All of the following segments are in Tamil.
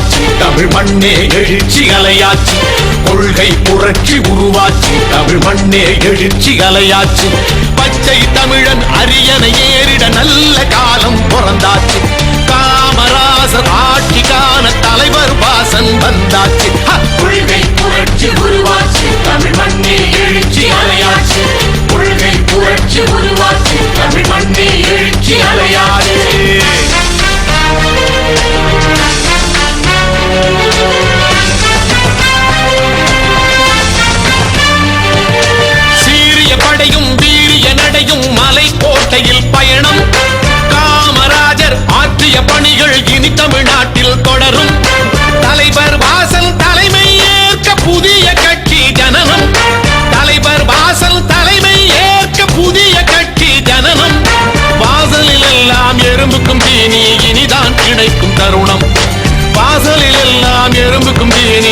புரட்சி உருவாச்சு. தமிழ் மண்ணே எழுச்சி அலையாச்சு. கொள்கை புரட்சி உருவாச்சு. தமிழ் மண்ணே எழுச்சி அலையாச்சு. பச்சை தமிழன் அரியணை ஏறிட நல்ல காலம் பிறந்தாச்சு. எல்லாம் எறும்புக்கும்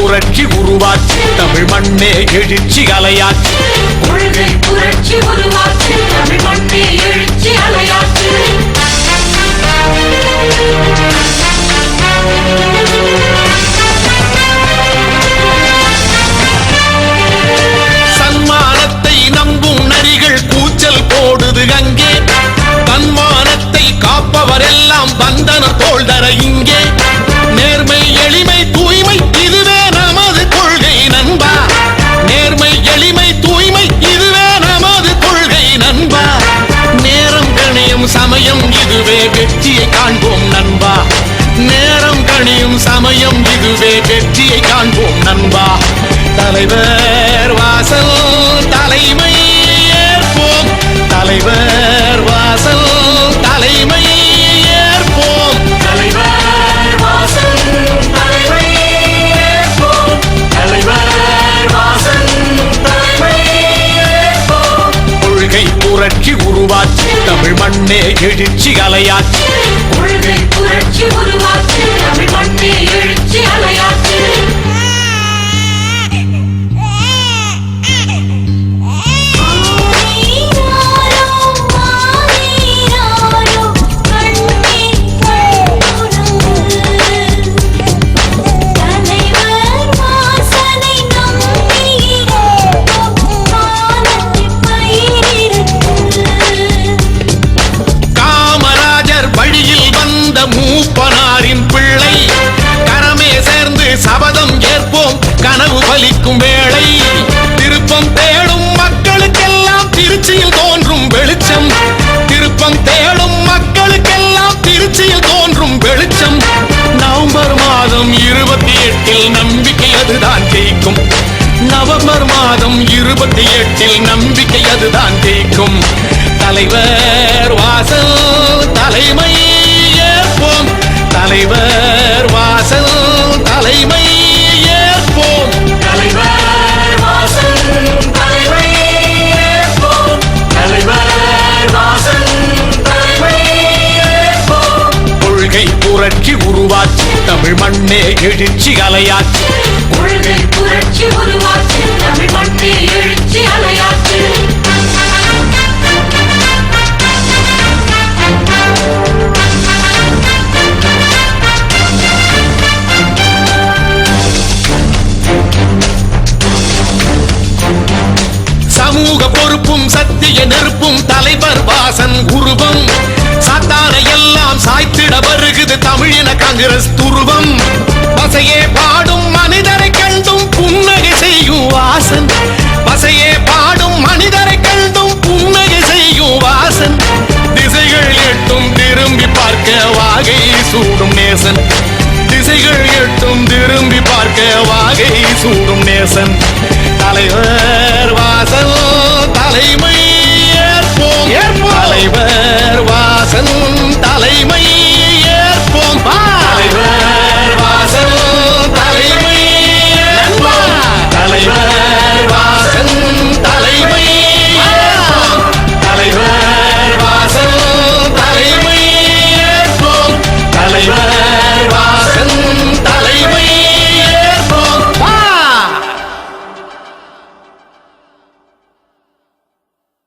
புரட்சி உருவாச்சு. தமிழ் மண்ணே எழுச்சி அலையாச்சு. கொள்கை புரட்சி உருவாச்சு. தமிழ் மண்ணே எழுச்சி அலையாச்சு. சமயம் இதுவே வெற்றியை காண்போம் நண்பா. தலைவர் வாசல் தலைமை ஏற்போம் தலைவர் வாசல் தலைமை ஏற்போம் தலைவர் வாசல் தலைமை ஏற்போம் தலைவர் வாசல் தலைமை ஏற்போம் கொள்கை புரட்சி உருவாச்சு தமிழ் மண்ணே எழுச்சி அலையாச்சு கொள்கை புரட்சி உருவாக்கு தமிழ் மண்ணே எழுத்து ஏற்போம். கனவு பலிக்கும் வேளை. திருப்பம் தேடும் மக்களுக்கெல்லாம் திருச்சியில் தோன்றும் வெளிச்சம். திருப்பம் தேடும் மக்களுக்கெல்லாம் திருச்சியில் தோன்றும் வெளிச்சம். நவம்பர் மாதம் இருபத்தி எட்டில் நம்பிக்கை அதுதான் ஜெயிக்கும். நவம்பர் மாதம் இருபத்தி எட்டில் நம்பிக்கை அதுதான் ஜெயிக்கும். தலைவர் வாசல் புரட்சி உருவாச்சு. தமிழ் மண்ணே எழுச்சி அலையாச்சு. புரட்சி உருவாச்சு. தமிழ் மண்ணே எழுச்சி அலையாச்சு. சமூக பொறுப்பும் சத்திய நெருப்பும் தலைவர் வாசன் உருவம். சாத்தானை எல்லாம் சாய்த்திட வருகுது தமிழின காங்கிரஸ் துருவம். பசையே பாடும் மனிதரை கண்டும் புன்னகை செய்யும் வாசன். பசையே பாடும் மனிதரை கண்டும் புன்னகை செய்யும் வாசன். திசைகள் எட்டும் திரும்பி பார்க்க வாகை சூடும் நேசன். திசைகள் எட்டும் திரும்பி பார்க்க வாகை சூடும் நேசன். தலைவர் வாசல்